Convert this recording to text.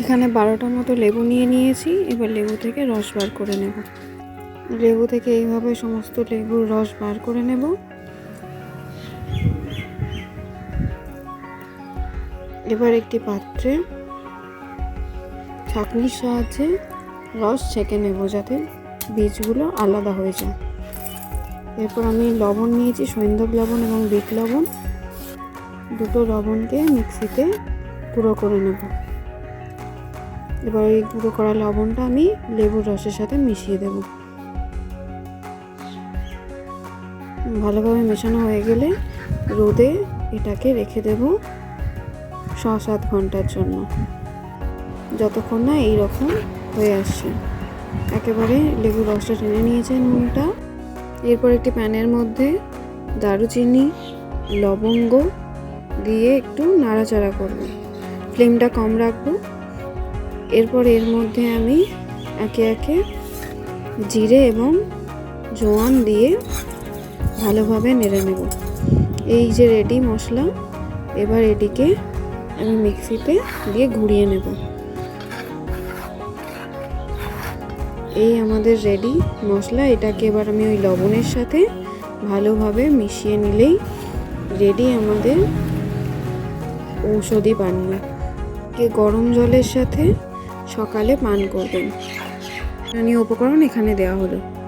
এখানে বারোটা মতো লেবু নিয়ে নিয়েছি, এবার লেবু থেকে রস বার করে নেব। লেবু থেকে এইভাবে সমস্ত লেবুর রস বার করে নেব। এবার একটি পাত্রে ছাঁকনির সাহায্যে রস ছেঁকে নেব যাতে বীজগুলো আলাদা হয়ে যায়। এরপর আমি লবণ নিয়েছি সৈন্ধব লবণ এবং বিট লবণ। দুটো লবণকে মিক্সিতে গুঁড়ো করে নেব। এবার এই গুঁড়ো করা লবণটা আমি লেবুর রসের সাথে মিশিয়ে দেব। ভালোভাবে মেশানো হয়ে গেলে রোদে এটাকে রেখে দেব ছ সাত ঘণ্টার জন্য। যতক্ষণ না এইরকম হয়ে আসছে। একেবারে লেবুর রসটা টেনে নিয়েছে নুনটা। এরপর একটি প্যানের মধ্যে দারুচিনি, লবঙ্গ দিয়ে একটু নাড়াচাড়া করব। ফ্লেমটা কম রাখব। এরপর এর মধ্যে আমি একে একে জিরে এবং জোয়ান দিয়ে ভালোভাবে নেড়ে নেব। এই যে রেডি মশলা, এবার এটিকে আমি মিক্সিতে দিয়ে ঘুরিয়ে নেব। এই আমাদের রেডি মশলা, এটাকে এবার আমি ওই লবণের সাথে ভালোভাবে মিশিয়ে নিলেই রেডি আমাদের ঔষধি পানীয় গরম জলের সাথে সকালে পান করবেন। স্থানীয় উপকরণ এখানে দেওয়া হলো।